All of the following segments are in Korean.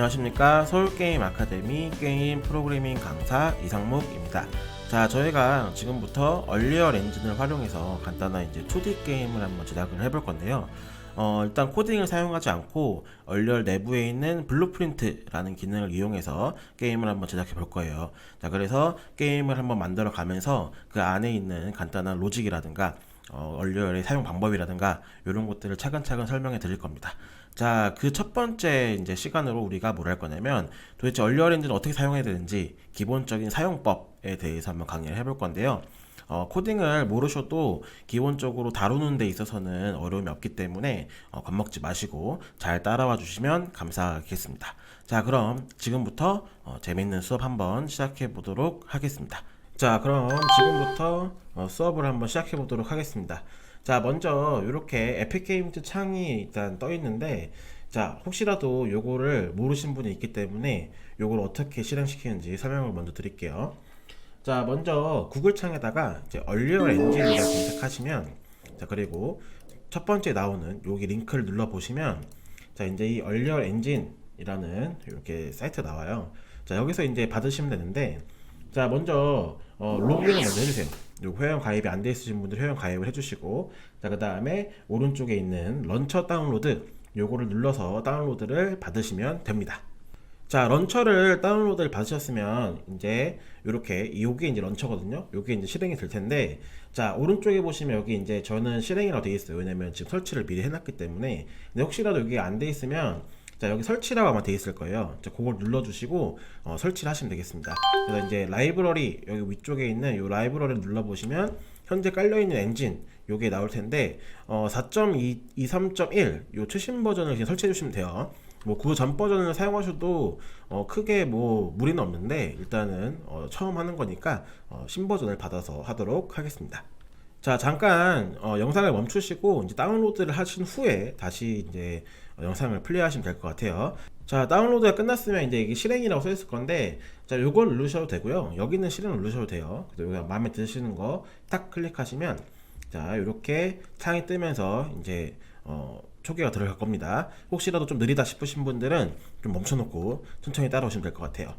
안녕하십니까. 서울게임 아카데미 게임 프로그래밍 강사 이상묵입니다. 자 저희가 지금부터 얼리얼 엔진을 활용해서 간단한 이제 2D 게임을 한번 제작을 해볼 건데요. 어, 일단 코딩을 사용하지 않고 얼리얼 내부에 있는 블루프린트라는 기능을 이용해서 게임을 한번 제작해 볼 거예요. 자 그래서 게임을 한번 만들어 가면서 그 안에 있는 간단한 로직이라든가 어, 얼리얼의 사용 방법이라든가 이런 것들을 차근차근 설명해 드릴 겁니다. 자, 그 첫 번째 이제 시간으로 우리가 뭘 할 거냐면 도대체 엔진을 어떻게 사용해야 되는지 기본적인 사용법에 대해서 한번 강의를 해볼 건데요. 어, 코딩을 모르셔도 기본적으로 다루는 데 있어서는 어려움이 없기 때문에 어, 겁먹지 마시고 잘 따라와 주시면 감사하겠습니다. 자, 그럼 지금부터 어, 재밌는 수업 한번 시작해 보도록 하겠습니다. 자, 그럼 지금부터 어, 수업을 한번 시작해 보도록 하겠습니다. 자, 먼저 이렇게 에픽게임즈 창이 일단 떠 있는데, 자, 혹시라도 요거를 모르신 분이 있기 때문에 요걸 어떻게 실행시키는지 설명을 먼저 드릴게요. 자, 먼저 구글 창에다가 이제 얼리얼 엔진이라고 검색하시면, 자, 그리고 첫 번째 나오는 여기 링크를 눌러 보시면, 자, 이제 이 얼리얼 엔진이라는 이렇게 사이트 나와요. 자, 여기서 이제 받으시면 되는데, 자, 먼저 어, 로그인을 먼저 해주세요. 요 회원 가입이 안 돼 있으신 분들 회원 가입을 해주시고, 자, 그 다음에 오른쪽에 있는 런처 다운로드, 요거를 눌러서 다운로드를 받으시면 됩니다. 자, 런처를 다운로드를 받으셨으면 이제 요렇게 요게 이제 런처거든요. 요게 이제 실행이 될 텐데 자, 오른쪽에 보시면 여기 이제 저는 실행이라고 되어 있어요. 왜냐면 지금 설치를 미리 해 놨기 때문에. 근데 혹시라도 여기 안 돼 있으면 자, 여기 설치라고 아마 돼 있을 거예요. 자, 그걸 눌러 주시고 어, 설치를 하시면 되겠습니다. 그래서 이제 라이브러리 여기 위쪽에 있는 요 라이브러리를 눌러 보시면 현재 깔려 있는 엔진 요게 나올 텐데 어, 4.23.1요 최신 버전을 그냥 설치해 주시면 돼요. 뭐 그 전 버전을 사용하셔도 어, 크게 뭐 무리는 없는데 일단은 어, 처음 하는 거니까 어, 신 버전을 받아서 하도록 하겠습니다. 자 잠깐 어, 영상을 멈추시고 이제 다운로드를 하신 후에 다시 이제 어, 영상을 플레이하시면 될 것 같아요. 자 다운로드가 끝났으면 이제 이게 실행이라고 써 있을 건데 자 요걸 누르셔도 되고요. 여기는 실행 누르셔도 돼요. 그래서 여기 마음에 드시는 거 딱 클릭하시면 자 이렇게 창이 뜨면서 이제 어, 초기가 들어갈 겁니다. 혹시라도 좀 느리다 싶으신 분들은 좀 멈춰놓고 천천히 따라오시면 될 것 같아요.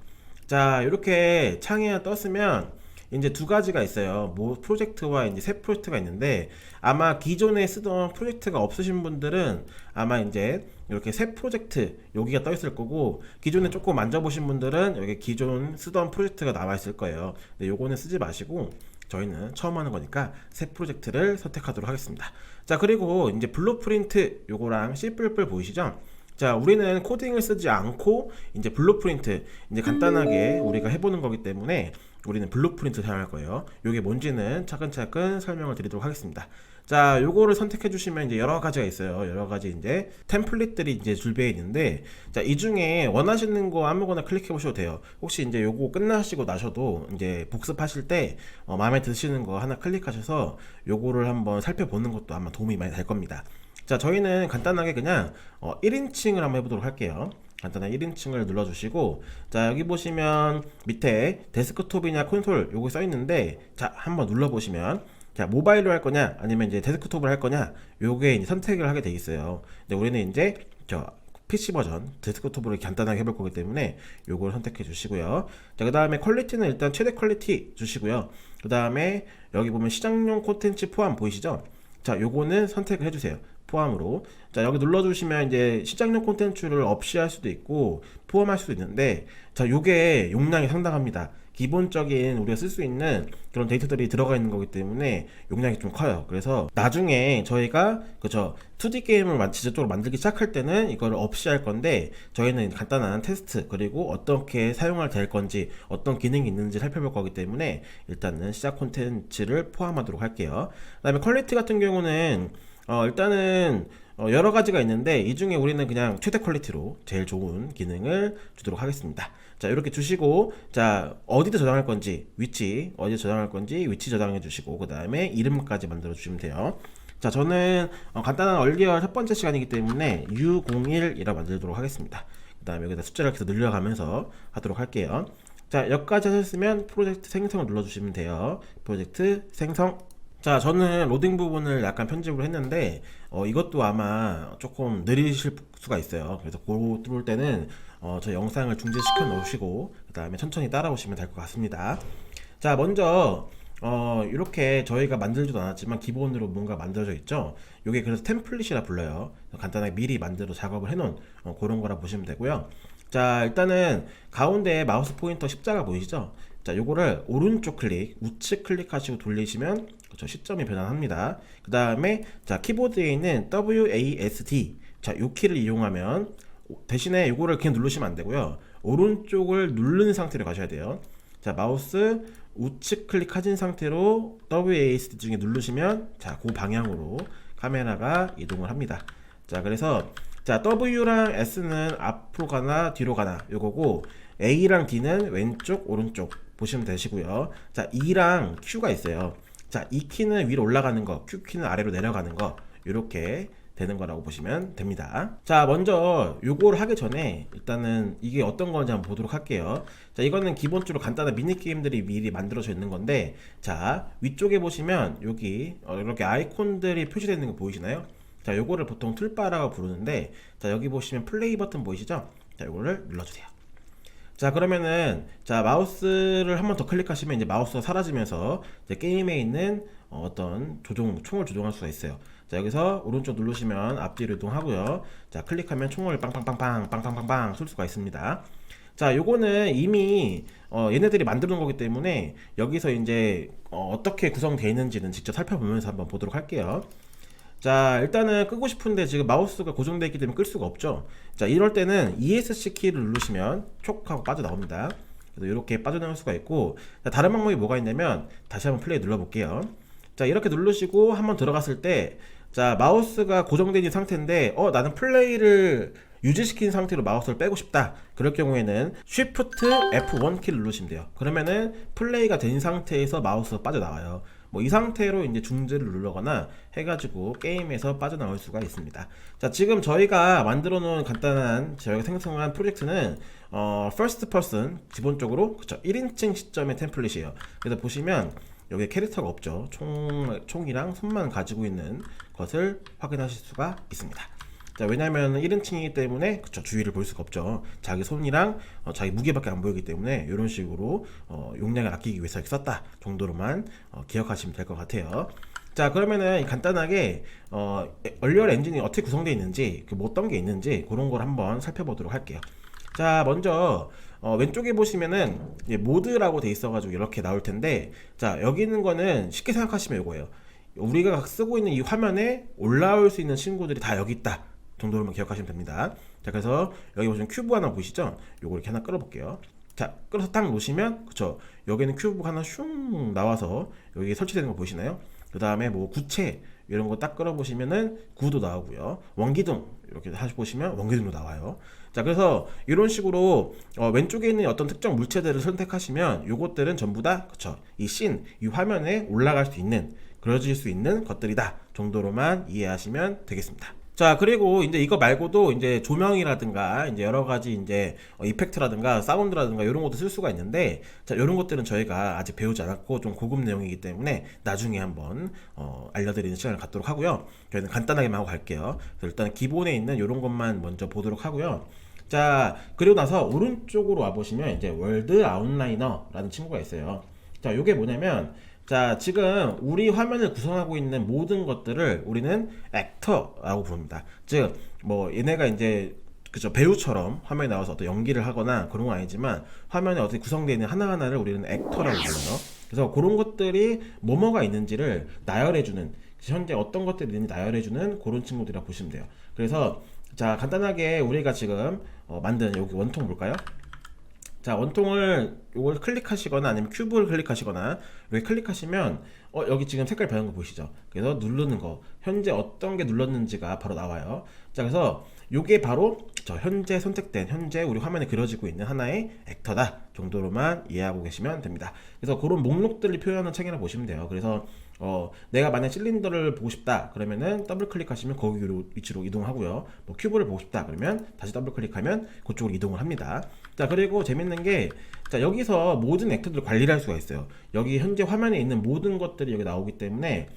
자 이렇게 창이 떴으면 이제 두 가지가 있어요. 뭐 프로젝트와 이제 새 프로젝트가 있는데 아마 기존에 쓰던 프로젝트가 없으신 분들은 아마 이제 이렇게 새 프로젝트 여기가 떠 있을 거고 기존에 조금 만져보신 분들은 여기 기존 쓰던 프로젝트가 나와 있을 거예요. 근데 요거는 쓰지 마시고 저희는 처음 하는 거니까 새 프로젝트를 선택하도록 하겠습니다. 자 그리고 이제 블루프린트 요거랑 C++ 보이시죠? 자, 우리는 코딩을 쓰지 않고 이제 블루프린트 이제 간단하게 우리가 해보는 거기 때문에 우리는 블루프린트 사용할 거예요. 요게 뭔지는 차근차근 설명을 드리도록 하겠습니다. 자, 요거를 선택해 주시면 이제 여러 가지가 있어요. 여러 가지 이제 템플릿들이 이제 준비해 있는데 자, 이 중에 원하시는 거 아무거나 클릭해 보셔도 돼요. 혹시 이제 요거 끝나시고 나셔도 이제 복습하실 때 어, 마음에 드시는 거 하나 클릭하셔서 요거를 한번 살펴보는 것도 아마 도움이 많이 될 겁니다. 자, 저희는 간단하게 그냥 어, 1인칭을 한번 해보도록 할게요. 간단한 1인칭을 눌러주시고 자 여기 보시면 밑에 데스크톱이냐 콘솔 요거 써 있는데 자 한번 눌러보시면 자 모바일로 할 거냐 아니면 이제 데스크톱을 할 거냐 요게 이제 선택을 하게 돼 있어요. 근데 우리는 이제 저 PC 버전 데스크톱으로 간단하게 해볼 거기 때문에 요걸 선택해 주시고요. 자 그 다음에 퀄리티는 일단 최대 퀄리티 주시고요. 그 다음에 여기 보면 시장용 콘텐츠 포함 보이시죠? 자 요거는 선택을 해주세요 포함으로. 자 여기 눌러주시면 이제 시장용 콘텐츠를 없이 할 수도 있고 포함할 수도 있는데 자 요게 용량이 상당합니다. 기본적인 우리가 쓸 수 있는 그런 데이터들이 들어가 있는 거기 때문에 용량이 좀 커요. 그래서 나중에 저희가 그저 2D 게임을 만- 직접적으로 만들기 시작할 때는 이거를 없이 할 건데 저희는 간단한 테스트 그리고 어떻게 사용할 될 건지 어떤 기능이 있는지 살펴볼 거기 때문에 일단은 시작 콘텐츠를 포함하도록 할게요. 그 다음에 퀄리티 같은 경우는 어, 일단은 어, 여러 가지가 있는데 이 중에 우리는 그냥 최대 퀄리티로 제일 좋은 기능을 주도록 하겠습니다. 자 이렇게 주시고 자 어디다 저장할 건지 위치 어디 저장할 건지 위치 저장해 주시고 그 다음에 이름까지 만들어 주시면 돼요. 자 저는 어, 간단한 얼리얼 첫 번째 시간이기 때문에 U01이라 만들도록 하겠습니다. 그 다음에 여기다 숫자를 계속 늘려가면서 하도록 할게요. 자 여기까지 하셨으면 프로젝트 생성을 눌러주시면 돼요. 프로젝트 생성 자, 저는 로딩 부분을 약간 편집을 했는데, 어, 이것도 아마 조금 느리실 수가 있어요. 그래서 그럴 때는, 어, 저 영상을 중지시켜 놓으시고, 그 다음에 천천히 따라오시면 될 것 같습니다. 자, 먼저, 어, 이렇게 저희가 만들지도 않았지만, 기본으로 뭔가 만들어져 있죠? 요게 그래서 템플릿이라 불러요. 간단하게 미리 만들어 작업을 해놓은, 어, 그런 거라 보시면 되고요. 자, 일단은 가운데 마우스 포인터 십자가 보이시죠? 자, 요거를 오른쪽 클릭, 우측 클릭하시고 돌리시면 그렇죠. 시점이 변환합니다. 그 다음에 자 키보드에 있는 WASD 자, 요 키를 이용하면 대신에 요거를 그냥 누르시면 안 되고요. 오른쪽을 누른 상태로 가셔야 돼요. 자, 마우스 우측 클릭하신 상태로 WASD 중에 누르시면 자, 그 방향으로 카메라가 이동을 합니다. 자, 그래서 자, W랑 S는 앞으로 가나 뒤로 가나 요거고 A랑 D는 왼쪽 오른쪽 보시면 되시고요. 자, E랑 Q가 있어요. 자, 이 키는 위로 올라가는 거, Q 키는 아래로 내려가는 거, 이렇게 되는 거라고 보시면 됩니다. 자, 먼저 요거를 하기 전에 일단은 이게 어떤 건지 한번 보도록 할게요. 자, 이거는 기본적으로 간단한 미니 게임들이 미리 만들어져 있는 건데, 자, 위쪽에 보시면 여기 어, 이렇게 아이콘들이 표시되어 있는 거 보이시나요? 자, 요거를 보통 툴바라고 부르는데, 자, 여기 보시면 플레이 버튼 보이시죠? 자, 요거를 눌러주세요. 자 그러면은 자 마우스를 한 번 더 클릭하시면 이제 마우스가 사라지면서 이제 게임에 있는 어, 어떤 조종 총을 조종할 수가 있어요. 자 여기서 오른쪽 누르시면 앞뒤로 이동하고요. 자 클릭하면 총을 빵빵빵빵 빵빵빵빵 쏠 수가 있습니다. 자 요거는 이미 어, 얘네들이 놓은 거기 때문에 여기서 이제 어, 떻게 구성되어 있는지는 직접 살펴보면서 한번 보도록 할게요. 자 일단은 끄고 싶은데 지금 마우스가 고정되어 있기 때문에 끌 수가 없죠. 자 이럴 때는 ESC 키를 누르시면 촉 하고 빠져나옵니다. 그래서 이렇게 빠져나올 수가 있고 자, 다른 방법이 뭐가 있냐면 다시 한번 플레이 눌러볼게요. 자 이렇게 누르시고 한번 들어갔을 때 자 마우스가 고정된 상태인데 어 나는 플레이를 유지시킨 상태로 마우스를 빼고 싶다. 그럴 경우에는 Shift F1 키를 누르시면 돼요. 그러면은 플레이가 된 상태에서 마우스가 빠져나와요 뭐 이 상태로 이제 중지를 누르거나 해가지고 게임에서 빠져나올 수가 있습니다. 자 지금 저희가 만들어 놓은 간단한 저희가 생성한 프로젝트는 어 first person 기본적으로 그쵸 1인칭 시점의 템플릿이에요. 그래서 보시면 여기 캐릭터가 없죠. 총, 총이랑 손만 가지고 있는 것을 확인하실 수가 있습니다 자, 왜냐면 1인칭이기 때문에 그쵸 주위를 볼 수가 없죠. 자기 손이랑 어, 자기 무게밖에 안 보이기 때문에 이런 식으로 어, 용량을 아끼기 위해서 이렇게 썼다 정도로만 어, 기억하시면 될 것 같아요. 자 그러면은 간단하게 어, 얼리얼 엔진이 어떻게 구성되어 있는지 그 뭐 어떤 게 있는지 그런 걸 한번 살펴보도록 할게요. 자 먼저 어, 왼쪽에 보시면은 모드라고 돼 있어가지고 이렇게 나올 텐데 자 여기 있는 거는 쉽게 생각하시면 이거예요. 우리가 쓰고 있는 이 화면에 올라올 수 있는 친구들이 다 여기 있다. 정도로만 기억하시면 됩니다. 자, 그래서 여기 보시면 큐브 하나 보이시죠? 요거 이렇게 하나 끌어볼게요. 자, 끌어서 딱 놓으시면, 그쵸. 여기는 큐브가 하나 슝 나와서 여기 설치되는 거 보이시나요? 그 다음에 뭐 구체, 이런 거 딱 끌어보시면은 구도 나오고요. 원기둥, 이렇게 하시 보시면 원기둥도 나와요. 자, 그래서 이런 식으로 어, 왼쪽에 있는 어떤 특정 물체들을 선택하시면 요것들은 전부 다, 그쵸. 이 씬, 이 화면에 올라갈 수 있는, 그려질 수 있는 것들이다. 정도로만 이해하시면 되겠습니다. 자 그리고 이제 이거 말고도 이제 조명이라든가 이제 여러 가지 이제 어, 이펙트라든가 사운드라든가 이런 것도 쓸 수가 있는데 자 이런 것들은 저희가 아직 배우지 않았고 좀 고급 내용이기 때문에 나중에 한번 어, 알려드리는 시간을 갖도록 하고요. 저희는 간단하게만 하고 갈게요. 일단 기본에 있는 이런 것만 먼저 보도록 하고요. 자 그리고 나서 오른쪽으로 와 보시면 이제 월드 아웃라이너라는 친구가 있어요. 자 요게 뭐냐면 자, 지금 우리 화면을 구성하고 있는 모든 것들을 우리는 액터라고 부릅니다. 즉, 뭐 얘네가 이제 그죠 배우처럼 화면에 나와서 어떤 연기를 하거나 그런 건 아니지만 화면에 어떻게 구성되어 있는 하나하나를 우리는 액터라고 불러요. 그래서 그런 것들이 뭐뭐가 있는지를 나열해주는 현재 어떤 것들이 있는지 나열해주는 그런 친구들이라고 보시면 돼요. 그래서 자 간단하게 우리가 지금 어, 만든 여기 원통 볼까요? 자 원통을 이걸 클릭하시거나 아니면 큐브를 클릭하시거나 여기 클릭하시면 어, 여기 지금 색깔 변한 거 보이시죠? 그래서 누르는 거. 현재 어떤 게 눌렀는지가 바로 나와요. 자 그래서 이게 바로 저 현재 선택된 현재 우리 화면에 그려지고 있는 하나의 액터다 정도로만 이해하고 계시면 됩니다. 그래서 그런 목록들을 표현하는 책이라 보시면 돼요. 그래서 어, 내가 만약 실린더를 보고 싶다 그러면은 더블 클릭하시면 거기로 위치로 이동하고요 뭐 큐브를 보고 싶다 그러면 다시 더블 클릭하면 그쪽으로 이동을 합니다 자 그리고 재밌는 게자 여기 여기서 모든 액터들을 관리를 할 수가 있어요. 여기 현재 화면에 있는 모든 것들이 여기 나오기 때문에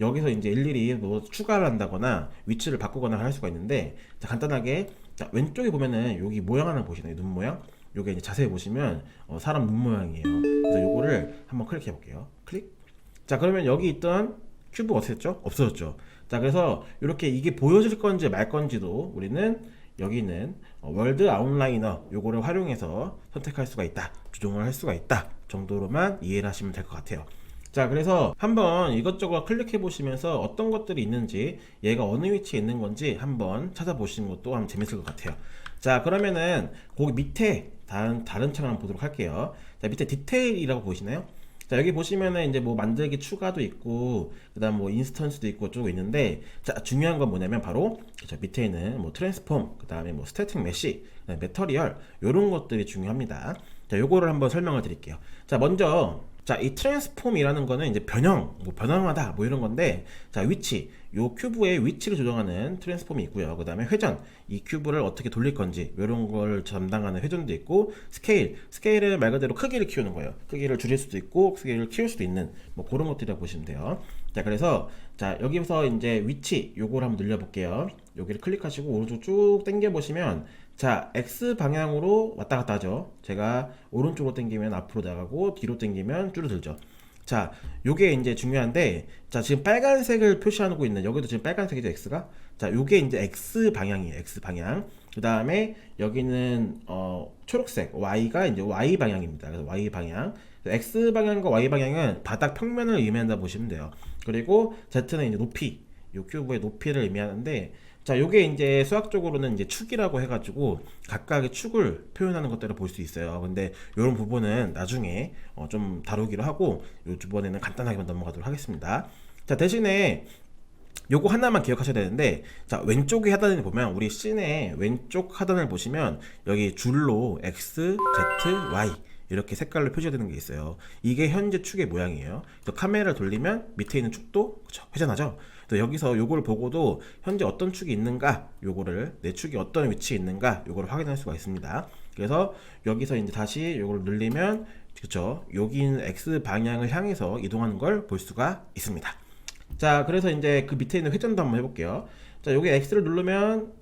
여기서 이제 일일이 뭐 추가를 한다거나 위치를 바꾸거나 할 수가 있는데 자, 간단하게 자, 왼쪽에 보면은 여기 모양 하나 보시나요? 눈 모양? 요게 이제 자세히 보시면 어, 사람 눈 모양이에요. 그래서 요거를 한번 클릭해 볼게요. 클릭. 자, 그러면 여기 있던 큐브가 어떻게 됐죠? 없어졌죠. 자, 그래서 이렇게 이게 보여질 건지 말 건지도 우리는 여기 있는 어, 월드 아웃라이너 요거를 활용해서 선택할 수가 있다. 조정을 할 수가 있다. 정도로만 이해를 하시면 될 것 같아요. 자, 그래서 한번 이것저것 클릭해 보시면서 어떤 것들이 있는지 얘가 어느 위치에 있는 건지 한번 찾아보시는 것도 한번 재밌을 것 같아요. 자, 그러면은 거기 밑에 다른 다른 창을 한번 보도록 할게요. 자, 밑에 디테일이라고 보이시나요? 자, 여기 보시면은 이제 뭐 만들기 추가도 있고, 그 다음 뭐 인스턴스도 있고 쭉 있는데, 자, 중요한 건 뭐냐면 바로, 저 밑에 있는 뭐 트랜스폼, 그 다음에 뭐 스태틱 메시, 메터리얼, 요런 것들이 중요합니다. 자, 요거를 한번 설명을 드릴게요. 자, 먼저, 자, 이 트랜스폼이라는 거는 이제 변형, 뭐 변형하다, 뭐 이런 건데, 자, 위치, 요 큐브의 위치를 조정하는 트랜스폼이 있고요. 그 다음에 회전, 이 큐브를 어떻게 돌릴 건지, 이런 걸 담당하는 회전도 있고, 스케일, 스케일은 말 그대로 크기를 키우는 거예요. 크기를 줄일 수도 있고, 크기를 키울 수도 있는, 뭐 그런 것들이라고 보시면 돼요. 자, 그래서, 자, 여기서 이제 위치, 요걸 한번 늘려볼게요. 여기를 클릭하시고, 오른쪽 쭉 당겨보시면, 자, X 방향으로 왔다 갔다 하죠. 제가 오른쪽으로 당기면 앞으로 나가고 뒤로 당기면 줄어들죠. 자, 요게 이제 중요한데, 자, 지금 빨간색을 표시하고 있는, 여기도 지금 빨간색이죠, X가? 자, 요게 이제 X 방향이에요, X 방향. 그 다음에 여기는, 어, 초록색, Y가 이제 Y 방향입니다. 그래서 Y 방향. X 방향과 Y 방향은 바닥 평면을 의미한다 보시면 돼요. 그리고 Z는 이제 높이, 요 큐브의 높이를 의미하는데, 자, 요게 이제 수학적으로는 이제 축이라고 해가지고 각각의 축을 표현하는 것들을 볼 수 있어요. 근데 이런 부분은 나중에 어, 좀 다루기로 하고 요 주번에는 간단하게만 넘어가도록 하겠습니다. 자, 대신에 요거 하나만 기억하셔야 되는데 자 왼쪽에 하단을 보면 우리 씬의 왼쪽 하단을 보시면 여기 줄로 X, Z, Y 이렇게 색깔로 표시되는 게 있어요. 이게 현재 축의 모양이에요. 또 카메라를 돌리면 밑에 있는 축도 그쵸, 회전하죠. 또 여기서 요거를 보고도 현재 어떤 축이 있는가 요거를 내 축이 어떤 위치에 있는가 요거를 확인할 수가 있습니다. 그래서 여기서 이제 다시 요거를 늘리면 그쵸 여기는 X 방향을 향해서 이동하는 걸 볼 수가 있습니다. 자, 그래서 이제 그 밑에 있는 회전도 한번 해볼게요. 자, 여기 X를 누르면,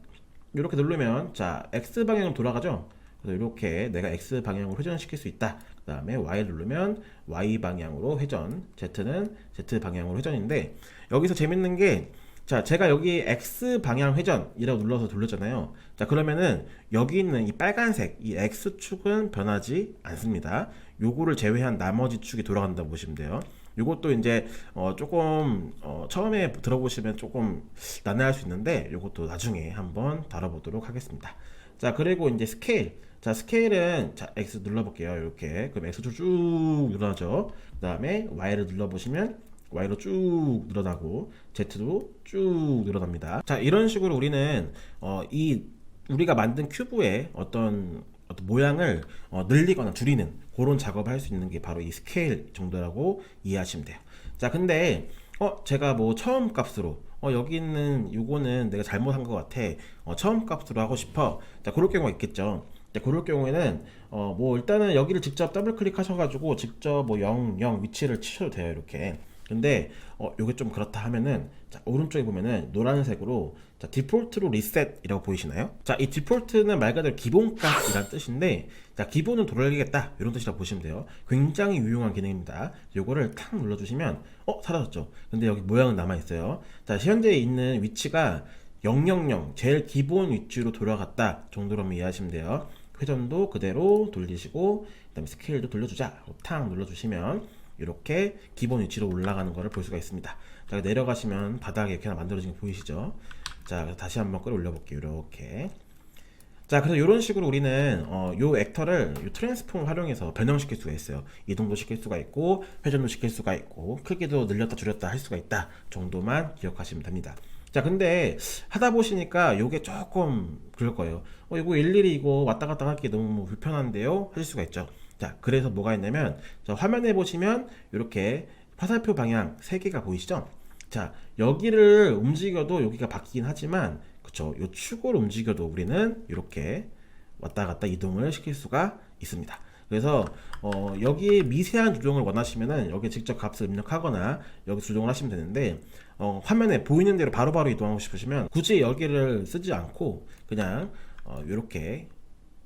이렇게 누르면, 자, X 방향으로 돌아가죠? 그래서 이렇게 내가 X 방향으로 회전시킬 수 있다. 그 다음에 Y를 누르면 Y 방향으로 회전, Z는 Z 방향으로 회전인데, 여기서 재밌는 게, 자, 제가 여기 X 방향 회전이라고 눌러서 돌렸잖아요. 자, 그러면은 여기 있는 이 빨간색, 이 X축은 변하지 않습니다. 요거를 제외한 나머지 축이 돌아간다고 보시면 돼요. 요것도 이제 어 조금 어 처음에 들어보시면 조금 난해할 수 있는데 요것도 나중에 한번 다뤄보도록 하겠습니다. 자 그리고 이제 스케일 자 스케일은 자 X 눌러볼게요 이렇게 그럼 X로 쭉 늘어나죠 그 다음에 Y를 눌러보시면 Y로 쭉 늘어나고 Z도 쭉 늘어납니다 자 이런 식으로 우리는 어 이 우리가 만든 큐브의 어떤 어떤 모양을 어, 늘리거나 줄이는 그런 작업을 할 수 있는 게 바로 이 스케일 정도라고 이해하시면 돼요. 자, 근데 어 제가 뭐 처음 값으로 어 여기 있는 요거는 내가 잘못한 것 같아. 어 처음 값으로 하고 싶어. 자, 그럴 경우가 있겠죠. 자, 그럴 경우에는 어 뭐 일단은 여기를 직접 더블 클릭하셔가지고 직접 뭐 0, 0 위치를 치셔도 돼요. 이렇게. 근데 어 요게 좀 그렇다 하면은 자 오른쪽에 보면은 노란색으로 자 디폴트로 리셋이라고 보이시나요? 자 이 디폴트는 말 그대로 기본값이란 뜻인데 자 기본은 돌리겠다 이런 뜻이라고 보시면 돼요. 굉장히 유용한 기능입니다. 요거를 탁 눌러주시면 어 사라졌죠. 근데 여기 모양은 남아 있어요. 자 현재 있는 위치가 000 제일 기본 위치로 돌아갔다 정도로만 이해하시면 돼요. 회전도 그대로 돌리시고 그 다음에 스케일도 돌려주자 탁 눌러주시면 이렇게 기본 위치로 올라가는 것을 볼 수가 있습니다. 자, 내려가시면 바닥에 이렇게 만들어진 거 보이시죠? 자, 다시 한번 끌어올려 볼게요. 이렇게. 자, 그래서 이런 식으로 우리는 어, 요 액터를 요 트랜스폼을 활용해서 변형시킬 수가 있어요. 이동도 시킬 수가 있고 회전도 시킬 수가 있고 크기도 늘렸다 줄였다 할 수가 있다 정도만 기억하시면 됩니다. 자, 근데 하다 보시니까 요게 조금 그럴 거예요. 어, 이거 일일이 이거 왔다 갔다 하기 너무 불편한데요? 하실 수가 있죠. 자, 그래서 뭐가 있냐면, 자, 화면에 보시면 이렇게 화살표 방향 3개가 보이시죠? 자, 여기를 움직여도 여기가 바뀌긴 하지만, 그쵸. 요 축을 움직여도 우리는 이렇게 왔다 갔다 이동을 시킬 수가 있습니다. 그래서 어, 여기에 미세한 조정을 원하시면은 여기 직접 값을 입력하거나 여기 조정을 하시면 되는데 어, 화면에 보이는 대로 바로바로 이동하고 싶으시면 굳이 여기를 쓰지 않고 그냥 어, 이렇게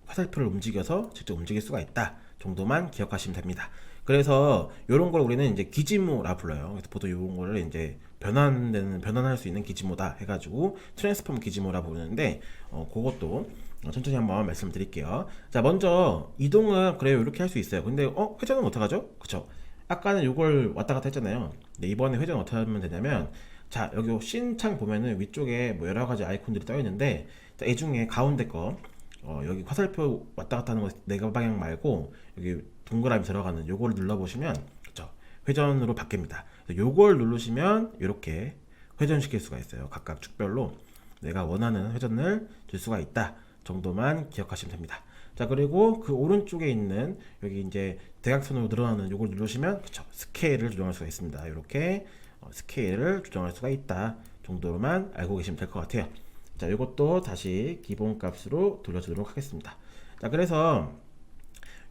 화살표를 움직여서 직접 움직일 수가 있다 정도만 기억하시면 됩니다. 그래서 이런 걸 우리는 이제 기지모라 불러요. 그래서 보통 이런 거를 이제 변환되는 변환할 수 있는 기지모다 해가지고 트랜스폼 기지모라 부르는데 어, 그것도 천천히 한번 말씀드릴게요. 자 먼저 이동은 그래요 이렇게 할 수 있어요. 근데 어 회전은 어떡하죠? 그쵸? 아까는 이걸 왔다 갔다 했잖아요. 근데 이번에 회전 어떻게 하면 되냐면 자 여기 신창 보면은 위쪽에 뭐 여러 가지 아이콘들이 떠 있는데 자, 이 중에 가운데 거 어, 여기 화살표 왔다 갔다 하는 거 내가 방향 말고 여기 동그라미 들어가는 요거를 눌러보시면 그쵸 회전으로 바뀝니다. 요걸 누르시면 이렇게 회전시킬 수가 있어요. 각각 축별로 내가 원하는 회전을 줄 수가 있다 정도만 기억하시면 됩니다. 자 그리고 그 오른쪽에 있는 여기 이제 대각선으로 늘어나는 요걸 누르시면 그쵸 스케일을 조정할 수가 있습니다. 이렇게 어, 스케일을 조정할 수가 있다 정도로만 알고 계시면 될 것 같아요. 자, 이것도 다시 기본 값으로 돌려주도록 하겠습니다. 자, 그래서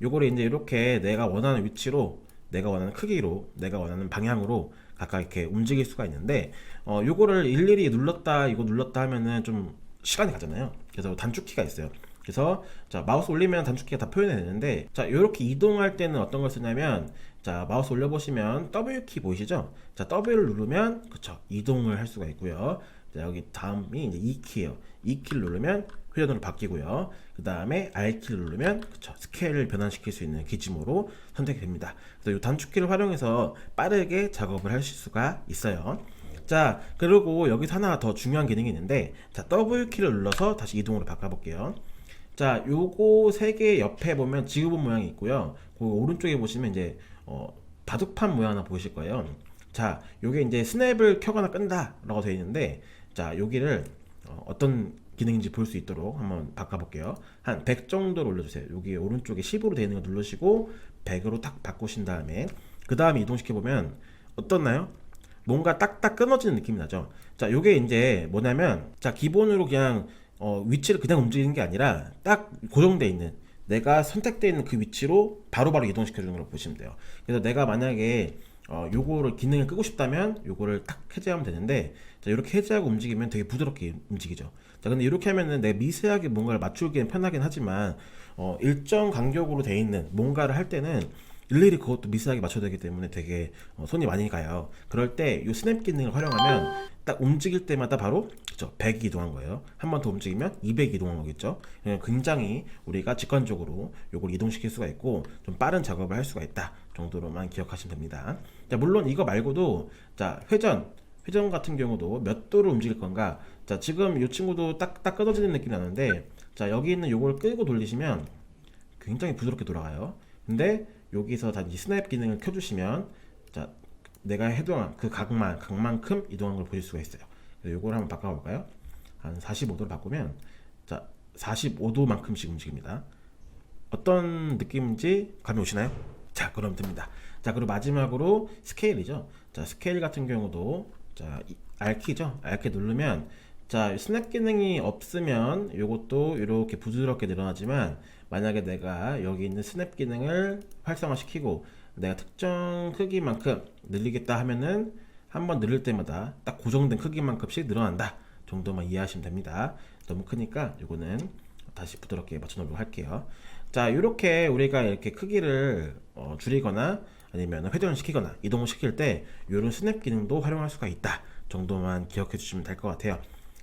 요거를 이제 이렇게 내가 원하는 위치로, 내가 원하는 크기로, 내가 원하는 방향으로 각각 이렇게 움직일 수가 있는데, 어, 요거를 일일이 눌렀다, 이거 눌렀다 하면은 좀 시간이 가잖아요. 그래서 단축키가 있어요. 그래서 자 마우스 올리면 단축키가 다 표현이 되는데 자 이렇게 이동할 때는 어떤 걸 쓰냐면 자 마우스 올려보시면 W 키 보이시죠? 자 W를 누르면 그쵸 이동을 할 수가 있고요. 자 여기 다음이 이제 E 키예요. E 키를 누르면 회전으로 바뀌고요. 그 다음에 R 키를 누르면 그쵸 스케일을 변환시킬 수 있는 기지모로 선택이 됩니다. 그래서 이 단축키를 활용해서 빠르게 작업을 하실 수가 있어요. 자 그리고 여기서 하나 더 중요한 기능이 있는데 자 W 키를 눌러서 다시 이동으로 바꿔볼게요. 자, 요거 세 개 옆에 보면 지구본 모양이 있고요. 그 오른쪽에 보시면 이제 어, 바둑판 모양 하나 보이실 거예요. 자, 요게 이제 스냅을 켜거나 끈다라고 되어 있는데, 자, 여기를 어, 어떤 기능인지 볼 수 있도록 한번 바꿔볼게요. 한 100 정도로 올려주세요. 여기 오른쪽에 10으로 되어 있는 거 누르시고 100으로 딱 바꾸신 다음에 그 다음에 이동시켜 보면 어떻나요? 뭔가 딱딱 끊어지는 느낌이 나죠. 자, 요게 이제 뭐냐면 자 기본으로 그냥 어, 위치를 그냥 움직이는 게 아니라 딱 고정되어 있는 내가 선택되어 있는 그 위치로 바로바로 이동시켜 주는 걸 보시면 돼요. 그래서 내가 만약에 어, 요거를 기능을 끄고 싶다면 요거를 딱 해제하면 되는데 자, 이렇게 해제하고 움직이면 되게 부드럽게 움직이죠. 자, 근데 이렇게 하면은 내 미세하게 뭔가를 맞추기엔 편하긴 하지만 어, 일정 간격으로 돼 있는 뭔가를 할 때는 일일이 그것도 미세하게 맞춰야 되기 때문에 되게 어, 손이 많이 가요. 그럴 때 이 스냅 기능을 활용하면 딱 움직일 때마다 바로 그죠 100 이동한 거예요. 한 번 더 움직이면 200 이동한 거겠죠. 예, 굉장히 우리가 직관적으로 요걸 이동시킬 수가 있고 좀 빠른 작업을 할 수가 있다 정도로만 기억하시면 됩니다. 자 물론 이거 말고도 자 회전 회전 같은 경우도 몇 도로 움직일 건가? 자 지금 이 친구도 딱 딱 끊어지는 느낌이 나는데 자 여기 있는 요걸 끄고 돌리시면 굉장히 부드럽게 돌아가요. 근데 여기서 다시 스냅 기능을 켜주시면 자 내가 해동한 그 각만 각만큼 이동한 걸 보실 수가 있어요. 요걸 한번 바꿔볼까요? 한 45도로 바꾸면 자 45도만큼씩 움직입니다. 어떤 느낌인지 감이 오시나요? 자 그럼 됩니다. 자 그리고 마지막으로 스케일이죠. 자 스케일 같은 경우도 자 이- R키죠. R키 누르면 자 스냅 기능이 없으면 요것도 이렇게 부드럽게 늘어나지만 만약에 내가 여기 있는 스냅 기능을 활성화시키고 내가 특정 크기만큼 늘리겠다 하면은 한번 늘릴 때마다 딱 고정된 크기만큼씩 늘어난다 정도만 이해하시면 됩니다. 너무 크니까 요거는 다시 부드럽게 맞춰놓도록 할게요. 자, 이렇게 우리가 이렇게 크기를 어, 줄이거나 아니면 회전을 시키거나 이동을 시킬 때 이런 스냅 기능도 활용할 수가 있다 정도만 기억해 주시면 될 것 같아요.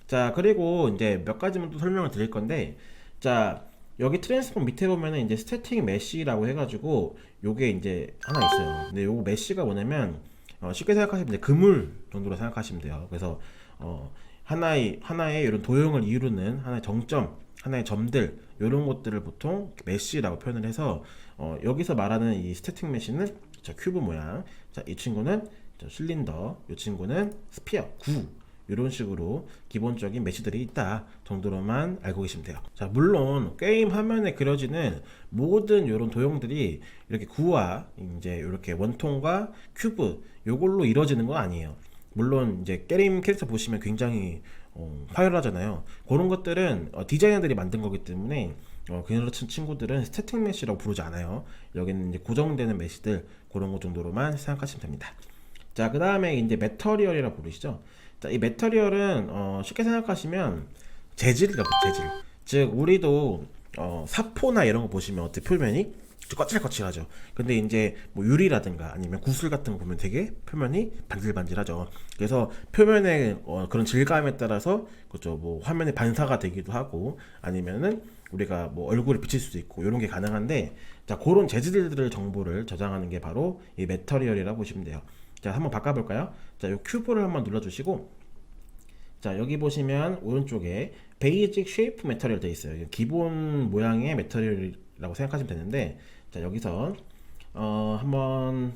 자, 그리고 이제 몇 가지만 또 설명을 드릴 건데, 자, 여기 트랜스폼 밑에 보면은 이제 스태틱 메쉬라고 해가지고 요게 이제 하나 있어요. 근데 요거 메쉬가 뭐냐면 어, 쉽게 생각하시면 이제 그물 정도로 생각하시면 돼요. 그래서 어, 하나의 하나의 이런 도형을 이루는 하나의 정점, 하나의 점들 이런 것들을 보통 메쉬라고 표현을 해서 어, 여기서 말하는 이 스태틱 메쉬는 저 큐브 모양, 자 이 친구는 저 실린더, 이 친구는 스피어, 구 이런 식으로 기본적인 메시들이 있다 정도로만 알고 계시면 돼요. 자, 물론 게임 화면에 그려지는 모든 이런 도형들이 이렇게 구와 이제 이렇게 원통과 큐브 요걸로 이루어지는 건 아니에요. 물론 이제 게임 캐릭터 보시면 굉장히 어, 화려하잖아요. 그런 것들은 어, 디자이너들이 만든 거기 때문에 어, 그렇친 친구들은 스태틱 메시라고 부르지 않아요. 여기는 이제 고정되는 메시들 그런 것 정도로만 생각하시면 됩니다. 자, 그 다음에 이제 메터리얼이라고 부르시죠. 자, 이 메터리얼은 어, 쉽게 생각하시면 재질이라고 재질. 즉 우리도 어, 사포나 이런 거 보시면 어때 표면이 좀 거칠거칠하죠. 근데 이제 뭐 유리라든가 아니면 구슬 같은 거 보면 되게 표면이 반질반질하죠. 그래서 표면의 어, 그런 질감에 따라서 그죠 뭐 화면에 반사가 되기도 하고 아니면은 우리가 뭐 얼굴에 비칠 수도 있고 이런 게 가능한데 자 그런 재질들을 정보를 저장하는 게 바로 이 메터리얼이라고 보시면 돼요. 자 한번 바꿔볼까요? 자이 큐브를 한번 눌러주시고 자 여기 보시면 오른쪽에 베이직 쉐이프 메터리얼 되어 있어요. 기본 모양의 메터리얼이 라고 생각하시면 되는데 자 여기서 어 한번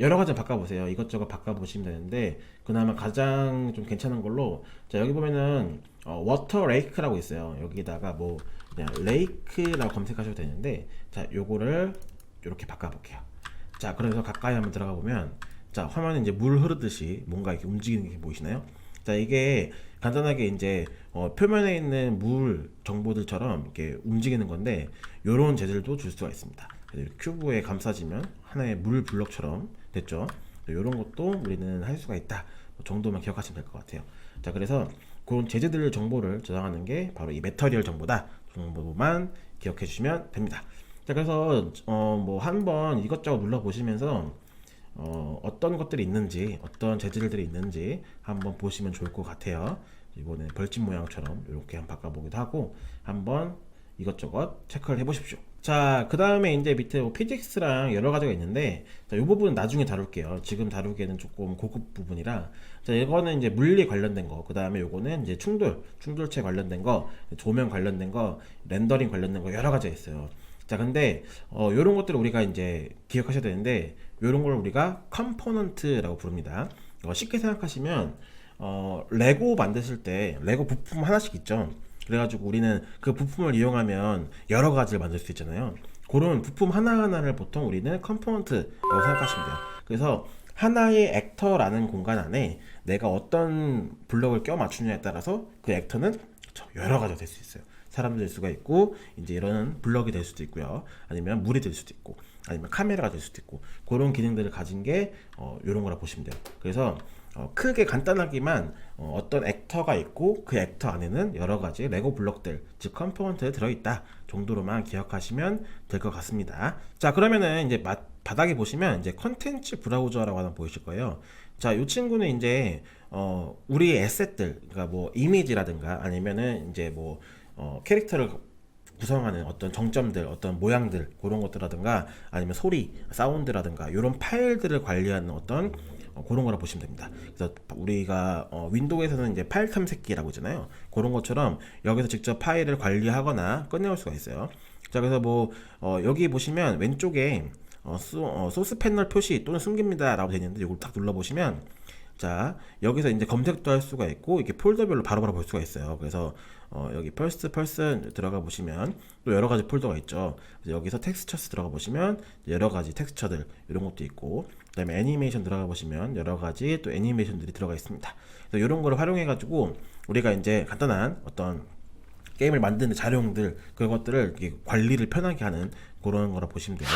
여러 가지 바꿔보세요. 이것저것 바꿔보시면 되는데 그나마 가장 좀 괜찮은 걸로 자 여기 보면은 어, 워터 레이크라고 있어요. 여기다가 뭐 그냥 레이크라고 검색하셔도 되는데 자 요거를 이렇게 바꿔볼게요. 자 그래서 가까이 한번 들어가 보면 자 화면에 이제 물 흐르듯이 뭔가 이렇게 움직이는 게 보이시나요? 자 이게 간단하게 이제 어, 표면에 있는 물 정보들처럼 이렇게 움직이는 건데 요런 재질도 줄 수가 있습니다. 큐브에 감싸지면 하나의 물 블럭처럼 됐죠. 요런 것도 우리는 할 수가 있다 뭐 정도만 기억하시면 될 것 같아요. 자 그래서 그런 재질들 정보를 저장하는 게 바로 이 메터리얼 정보다 정보만 기억해 주시면 됩니다. 자 그래서 어 뭐 한번 이것저것 눌러 보시면서 어, 어떤 것들이 있는지 어떤 재질들이 있는지 한번 보시면 좋을 것 같아요. 이번에 벌집 모양처럼 이렇게 한번 바꿔보기도 하고 한번 이것저것 체크를 해보십시오. 자, 그 다음에 이제 밑에 뭐 피직스랑 여러 가지가 있는데, 자, 이 부분은 나중에 다룰게요. 지금 다루기에는 조금 고급 부분이라, 자, 이거는 이제 물리 관련된 거, 그 다음에 요거는 이제 충돌, 충돌체 관련된 거, 조명 관련된 거, 렌더링 관련된 거 여러 가지가 있어요. 자, 근데 어, 요런 것들을 우리가 이제 기억하셔야 되는데, 요런 걸 우리가 컴포넌트라고 부릅니다. 어, 쉽게 생각하시면 어, 레고 만드실 때 레고 부품 하나씩 있죠. 그래가지고 우리는 그 부품을 이용하면 여러 가지를 만들 수 있잖아요. 그런 부품 하나하나를 보통 우리는 컴포넌트라고 생각하시면 돼요. 그래서 하나의 액터라는 공간 안에 내가 어떤 블럭을 껴 맞추냐에 따라서 그 액터는 여러 가지가 될 수 있어요. 사람도 될 수가 있고 이제 이런 블럭이 될 수도 있고요. 아니면 물이 될 수도 있고 아니면 카메라가 될 수도 있고 그런 기능들을 가진 게 어, 이런 거라 보시면 돼요. 그래서 어, 크게 간단하기만 어, 떤 액터가 있고 그 액터 안에는 여러 가지 레고 블록들 즉 컴포넌트에 들어있다 정도로만 기억하시면 될 것 같습니다. 자 그러면은 이제 마, 바닥에 보시면 이제 컨텐츠 브라우저라고 하나 보이실 거예요. 자, 이 친구는 이제 어, 우리 에셋들, 그러니까 뭐 이미지라든가 아니면은 이제 뭐 어, 캐릭터를 구성하는 어떤 정점들, 어떤 모양들 그런 것들라든가 아니면 소리, 사운드라든가 이런 파일들을 관리하는 어떤 어, 그런 거라 보시면 됩니다. 그래서 우리가 어, 윈도우에서는 이제 파일 탐색기라고 하잖아요. 그런 것처럼 여기서 직접 파일을 관리하거나 꺼내올 수가 있어요. 자, 그래서 뭐 어, 여기 보시면 왼쪽에 어, 소, 어, 소스 패널 표시 또는 숨깁니다라고 되어 있는데 이걸 딱 눌러 보시면 자 여기서 이제 검색도 할 수가 있고 이렇게 폴더별로 바로바로 볼 수가 있어요. 그래서 어, 여기 펄스 펄슨 들어가 보시면 또 여러 가지 폴더가 있죠. 여기서 텍스처스 들어가 보시면 여러 가지 텍스처들 이런 것도 있고 그 다음에 애니메이션 들어가 보시면 여러 가지 또 애니메이션들이 들어가 있습니다. 그래서 이런 거를 활용해 가지고 우리가 이제 간단한 어떤 게임을 만드는 자료들 그런 것들을 관리를 편하게 하는 그런 거라 보시면 돼요.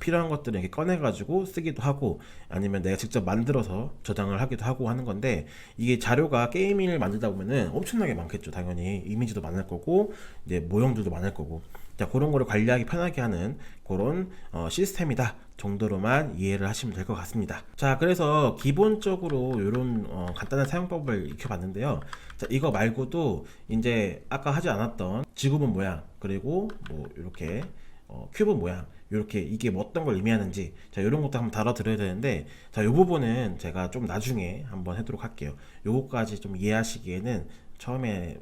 필요한 것들을 이렇게 꺼내가지고 쓰기도 하고 아니면 내가 직접 만들어서 저장을 하기도 하고 하는 건데 이게 자료가 게임을 만들다 보면은 엄청나게 많겠죠. 당연히 이미지도 많을 거고 이제 모형들도 많을 거고 자 그런 거를 관리하기 편하게 하는 그런 어, 시스템이다 정도로만 이해를 하시면 될 것 같습니다. 자 그래서 기본적으로 이런 어, 간단한 사용법을 익혀봤는데요. 자 이거 말고도 이제 아까 하지 않았던 지구본 모양 그리고 뭐 이렇게 어, 큐브 모양 이렇게 이게 뭐 어떤 걸 의미하는지 자 이런 것도 한번 다뤄드려야 되는데 자이 부분은 제가 좀 나중에 한번 하도록 할게요. 요거까지 좀 이해하시기에는 처음에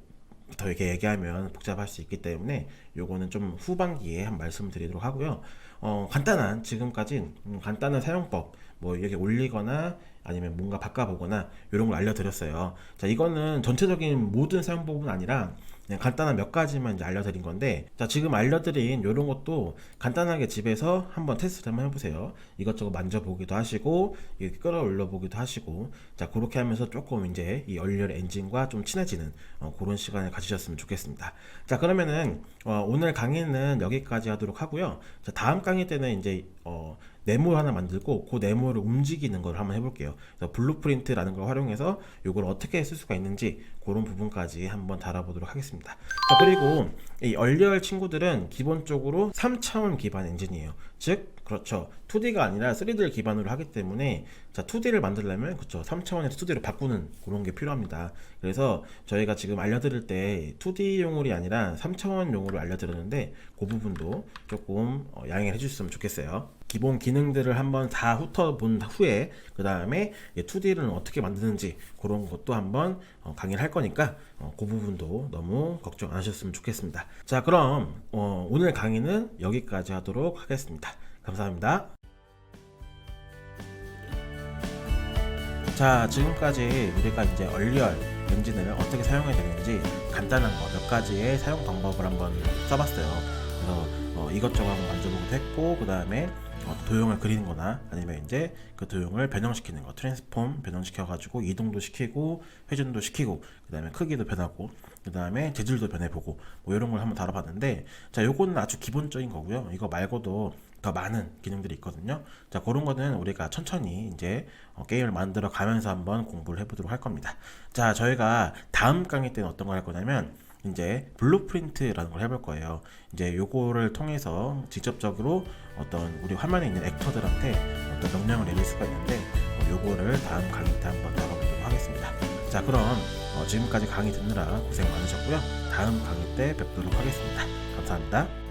더 이렇게 얘기하면 복잡할 수 있기 때문에 요거는 좀 후반기에 한 말씀 드리도록 하고요. 어, 간단한 지금까지 음, 간단한 사용법 뭐 이렇게 올리거나 아니면 뭔가 바꿔보거나 이런 걸 알려드렸어요. 자, 이거는 전체적인 모든 사용 법은 아니라 간단한 몇 가지만 이제 알려드린 건데, 자, 지금 알려드린 이런 것도 간단하게 집에서 한번 테스트를 한번 해보세요. 이것저것 만져보기도 하시고, 끌어올려 보기도 하시고, 자, 그렇게 하면서 조금 이제 이 얼리얼 엔진과 좀 친해지는 어, 그런 시간을 가지셨으면 좋겠습니다. 자, 그러면은 어, 오늘 강의는 여기까지 하도록 하고요. 자, 다음 강의 때는 이제 어, 네모 하나 만들고 그 네모를 움직이는 걸 한번 해볼게요. 그래서 블루프린트라는 걸 활용해서 이걸 어떻게 쓸 수가 있는지 그런 부분까지 한번 다뤄보도록 하겠습니다. 자, 그리고 이 얼리얼 친구들은 기본적으로 3차원 기반 엔진이에요. 즉, 그렇죠. 2D가 아니라 3D를 기반으로 하기 때문에 자, 2D를 만들려면 그렇죠. 3차원에서 2D로 바꾸는 그런 게 필요합니다. 그래서 저희가 지금 알려드릴 때 2D용으로 아니라 3차원용으로 알려드렸는데 그 부분도 조금 어, 양해를 해주셨으면 좋겠어요. 기본 기능들을 한번 다 훑어본 후에 그 다음에 2D를 어떻게 만드는지 그런 것도 한번 어, 강의를 할 거니까 어, 그 부분도 너무 걱정 안 하셨으면 좋겠습니다. 자 그럼 어, 오늘 강의는 여기까지 하도록 하겠습니다. 감사합니다. 자 지금까지 우리가 이제 얼리얼 엔진을 어떻게 사용해야 되는지 간단한 거 몇 가지의 사용 방법을 한번 써봤어요. 그래서 어, 이것저것 한번 만져보기도 했고 그 다음에 어, 도형을 그리는 거나 아니면 이제 그 도형을 변형시키는 거. 트랜스폼 변형시켜 가지고 이동도 시키고 회전도 시키고 그 다음에 크기도 변하고 그 다음에 재질도 변해보고 뭐 이런 걸 한번 다뤄봤는데 자 요거는 아주 기본적인 거고요. 이거 말고도 더 많은 기능들이 있거든요. 자 그런 거는 우리가 천천히 이제 어, 게임을 만들어 가면서 한번 공부를 해보도록 할 겁니다. 자 저희가 다음 강의 때는 어떤 걸 할 거냐면 이제 블루프린트라는 걸 해볼 거예요. 이제 요거를 통해서 직접적으로 어떤 우리 화면에 있는 액터들한테 어떤 명령을 내릴 수가 있는데 어, 요거를 다음 강의 때 한번 다뤄보도록 하겠습니다. 자 그럼 어, 지금까지 강의 듣느라 고생 많으셨고요. 다음 강의 때 뵙도록 하겠습니다. 감사합니다.